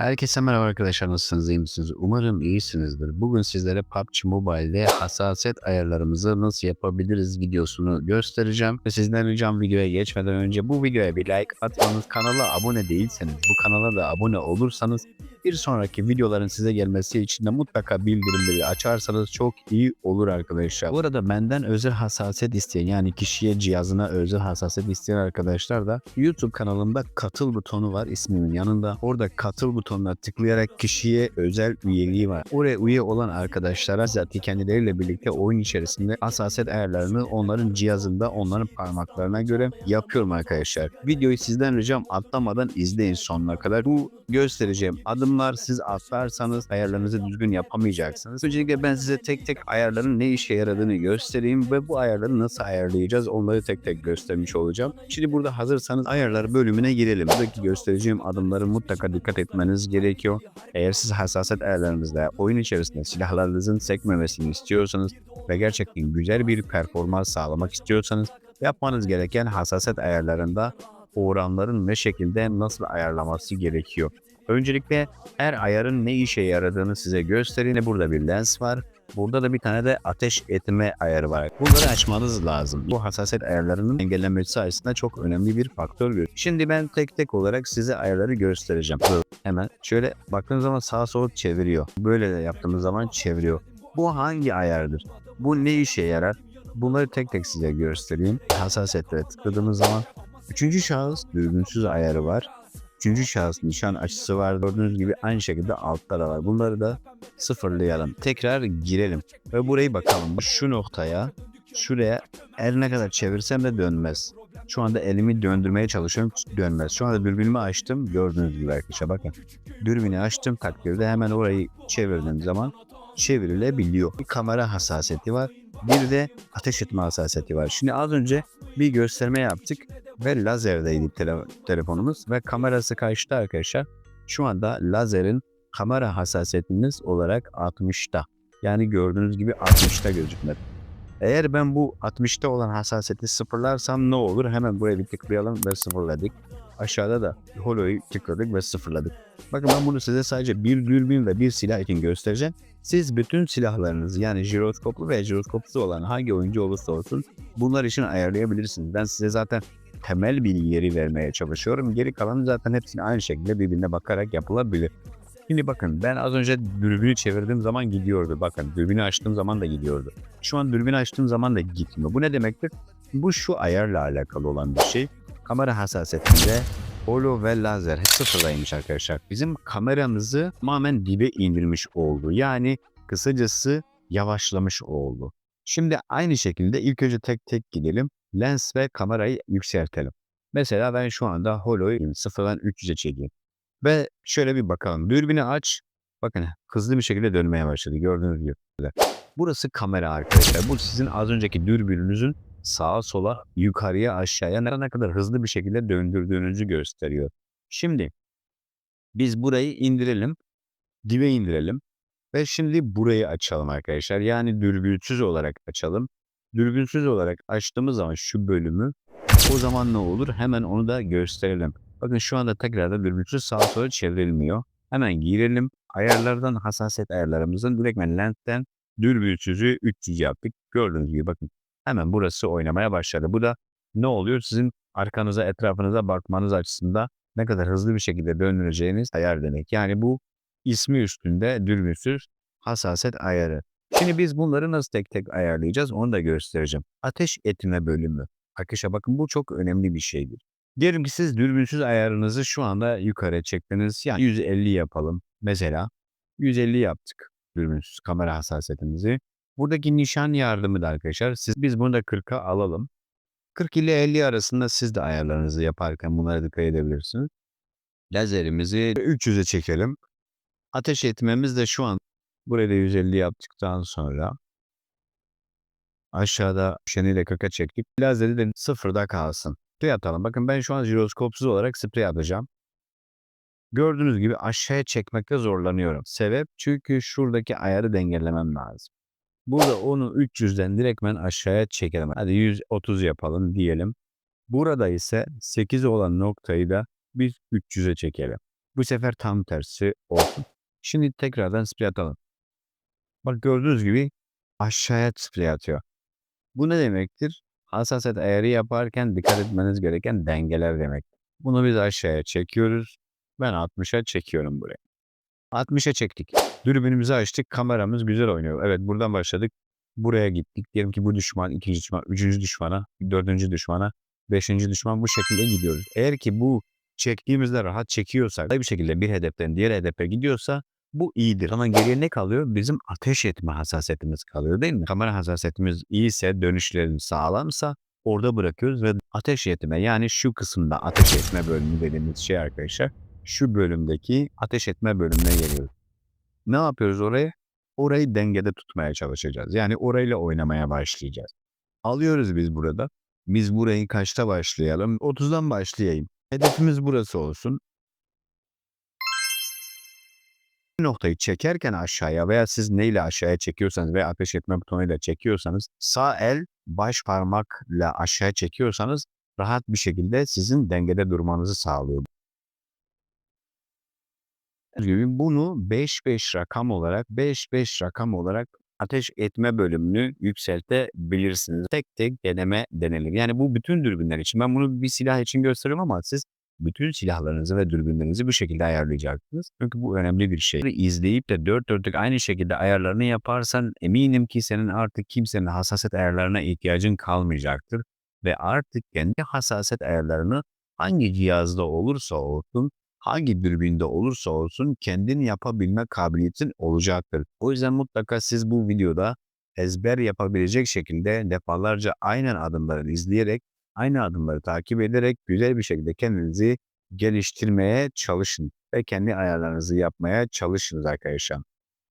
Herkese merhaba arkadaşlar nasılsınız iyi misiniz? Umarım iyisinizdir. Bugün sizlere PUBG Mobile'de hassasiyet ayarlarımızı nasıl yapabiliriz videosunu göstereceğim. Ve sizden ricam videoya geçmeden önce bu videoya bir like atmanız, kanala abone değilseniz bu kanala da abone olursanız bir sonraki videoların size gelmesi için de mutlaka bildirimleri açarsanız çok iyi olur arkadaşlar. Bu arada benden özel hassasiyet isteyen yani kişiye cihazına özel hassasiyet isteyen arkadaşlar da YouTube kanalımda katıl butonu var ismimin yanında. Orada katıl butonuna tıklayarak kişiye özel üyeliği var. Oraya üye olan arkadaşlara zaten kendileriyle birlikte oyun içerisinde hassasiyet ayarlarını onların cihazında onların parmaklarına göre yapıyorum arkadaşlar. Videoyu sizden ricam atlamadan izleyin sonuna kadar. Bu göstereceğim adımlar siz atlarsanız ayarlarınızı düzgün yapamayacaksınız. Öncelikle ben size tek tek ayarların ne işe yaradığını göstereyim ve bu ayarları nasıl ayarlayacağız onları tek tek göstermiş olacağım. Şimdi burada hazırsanız ayarlar bölümüne girelim. Buradaki göstereceğim adımları mutlaka dikkat etmeniz gerekiyor. Eğer siz hassasiyet ayarlarınızda oyun içerisinde silahlarınızın sekmemesini istiyorsanız ve gerçekten güzel bir performans sağlamak istiyorsanız yapmanız gereken hassasiyet ayarlarında oranların ne şekilde nasıl ayarlaması gerekiyor. Öncelikle her ayarın ne işe yaradığını size göstereyim. Burada bir lens var. Burada da bir tane de ateş etme ayarı var. Bunları açmanız lazım. Bu hassasiyet ayarlarının engellenmesi açısından çok önemli bir faktör. Şimdi ben tek tek olarak size ayarları göstereceğim. Hemen şöyle baktığınız zaman sağa sola çeviriyor. Böyle de yaptığımız zaman çeviriyor. Bu hangi ayardır? Bu ne işe yarar? Bunları tek tek size göstereyim. Hassasiyetlere tıkladığımız zaman üçüncü şahıs dürbünsüz ayarı var. Üçüncü şahıs nişan açısı var. Gördüğünüz gibi aynı şekilde altta da var. Bunları da sıfırlayalım. Tekrar girelim. Ve burayı bakalım. Şu noktaya şuraya her ne kadar çevirsem de dönmez. Şu anda elimi döndürmeye çalışıyorum. Dönmez. Şu anda dürbünümü açtım. Gördüğünüz gibi arkadaşlar bakın. Dürbünü açtım takdirde hemen orayı çevirdiğim zaman çevrilebiliyor. Bir kamera hassasiyeti var. Bir de ateş etme hassasiyeti var. Şimdi az önce bir gösterme yaptık ve lazerdeydi tele- telefonumuz ve kamerası kaçtı arkadaşlar. Şu anda lazerin kamera hassasiyetiniz olarak 60'ta. Yani gördüğünüz gibi 60'ta gözükmedi. Eğer ben bu 60'ta olan hassasiyeti sıfırlarsam ne olur? Hemen buraya bir tıklayalım ve sıfırladık. Aşağıda da holoyu tıkladık ve sıfırladık. Bakın ben bunu size sadece bir dürbün ve bir silah için göstereceğim. Siz bütün silahlarınızı yani jiroskoplu ve jiroskopsuz olan hangi oyuncu olursa olsun bunlar için ayarlayabilirsiniz. Ben size zaten temel bilgileri vermeye çalışıyorum. Geri kalanı zaten hepsini aynı şekilde birbirine bakarak yapılabilir. Şimdi bakın ben az önce dürbünü çevirdiğim zaman gidiyordu. Bakın dürbünü açtığım zaman da gidiyordu. Şu an dürbünü açtığım zaman da gitmiyor. Bu ne demektir? Bu şu ayarla alakalı olan bir şey. Kamera hassasiyetinde holo ve lazer sıfırlaymış arkadaşlar. Bizim kameramızı tamamen dibe indirmiş oldu. Yani kısacası yavaşlamış oldu. Şimdi aynı şekilde ilk önce tek tek gidelim. Lens ve kamerayı yükseltelim. Mesela ben şu anda holoyu sıfırdan 300'e çekeyim. Ve şöyle bir bakalım. Dürbünü aç. Bakın hızlı bir şekilde dönmeye başladı. Gördüğünüz gibi. Burası kamera arkadaşlar. Bu sizin az önceki dürbününüzün sağa sola yukarıya aşağıya ne kadar hızlı bir şekilde döndürdüğünüzü gösteriyor. Şimdi biz burayı indirelim. Dibe indirelim. Ve şimdi burayı açalım arkadaşlar. Yani dürbünsüz olarak açalım. Dürbünsüz olarak açtığımız zaman şu bölümü o zaman ne olur? Hemen onu da gösterelim. Bakın şu anda tekrardan dürbünsüz sağa sola çevrilmiyor. Hemen girelim. Ayarlardan hassasiyet ayarlarımızın direktmen lensten dürbünsüzü 300 yaptık. Gördüğünüz gibi bakın hemen burası oynamaya başladı. Bu da ne oluyor? Sizin arkanıza etrafınıza bakmanız açısından ne kadar hızlı bir şekilde döndüreceğiniz ayar demek. Yani bu ismi üstünde dürbünsüz hassasiyet ayarı. Şimdi biz bunları nasıl tek tek ayarlayacağız onu da göstereceğim. Ateş etme bölümü. Arkadaşlar bakın bu çok önemli bir şeydir. Diyelim ki siz dürbünsüz ayarınızı şu anda yukarı çektiniz. Yani 150 yapalım. Mesela 150 yaptık dürbünsüz kamera hassasiyetimizi. Buradaki nişan yardımı da arkadaşlar. Siz, biz bunu da 40'a alalım. 40 ile 50 arasında siz de ayarlarınızı yaparken bunlara dikkat edebilirsiniz. Lazerimizi 300'e çekelim. Ateş etmemiz de şu an buraya da 150 yaptıktan sonra aşağıda şeniyle kaka çektik. Lazeri de sıfırda kalsın. Sprey atalım. Bakın ben şu an jiroskopsuz olarak sprey atacağım. Gördüğünüz gibi aşağıya çekmekte zorlanıyorum. Sebep çünkü şuradaki ayarı dengelemem lazım. Burada onu 300'den direktmen aşağıya çekelim. Hadi 130 yapalım diyelim. Burada ise 8 olan noktayı da biz 300'e çekelim. Bu sefer tam tersi olsun. Şimdi tekrardan sprey atalım. Bak gördüğünüz gibi aşağıya sprey atıyor. Bu ne demektir? Hassasiyet ayarı yaparken dikkat etmeniz gereken dengeler demek. Bunu biz aşağıya çekiyoruz. Ben 60'a çekiyorum buraya. 60'a çektik. Dürbünümüzü açtık. Kameramız güzel oynuyor. Evet buradan başladık. Buraya gittik. Diyelim ki bu düşman, ikinci düşman, üçüncü düşmana, dördüncü düşmana, beşinci düşman bu şekilde gidiyoruz. Eğer ki bu çektiğimizde rahat çekiyorsak, bir şekilde bir hedeften diğer hedefe gidiyorsa bu iyidir. Ama geriye ne kalıyor? Bizim ateş etme hassasiyetimiz kalıyor değil mi? Kamera hassasiyetimiz iyiyse, dönüşlerimiz sağlamsa orada bırakıyoruz ve ateş etme yani şu kısımda ateş etme bölümü dediğimiz şey arkadaşlar. Şu bölümdeki ateş etme bölümüne geliyoruz. Ne yapıyoruz oraya? Orayı dengede tutmaya çalışacağız. Yani orayla oynamaya başlayacağız. Alıyoruz biz burada. Biz burayı kaçta başlayalım? 30'dan başlayayım. Hedefimiz burası olsun. noktayı çekerken aşağıya veya siz neyle aşağıya çekiyorsanız veya ateş etme butonuyla çekiyorsanız sağ el baş parmakla aşağıya çekiyorsanız rahat bir şekilde sizin dengede durmanızı sağlıyor. Gibi bunu 5-5 rakam olarak 5-5 rakam olarak ateş etme bölümünü yükseltebilirsiniz. Tek tek deneme denelim. Yani bu bütün dürbünler için. Ben bunu bir silah için gösteriyorum ama siz bütün silahlarınızı ve dürbünlerinizi bu şekilde ayarlayacaksınız. Çünkü bu önemli bir şey. İzleyip de dört dörtlük aynı şekilde ayarlarını yaparsan eminim ki senin artık kimsenin hassasiyet ayarlarına ihtiyacın kalmayacaktır. Ve artık kendi hassasiyet ayarlarını hangi cihazda olursa olsun, hangi dürbünde olursa olsun kendin yapabilme kabiliyetin olacaktır. O yüzden mutlaka siz bu videoda ezber yapabilecek şekilde defalarca aynen adımları izleyerek aynı adımları takip ederek güzel bir şekilde kendinizi geliştirmeye çalışın ve kendi ayarlarınızı yapmaya çalışınız arkadaşlar.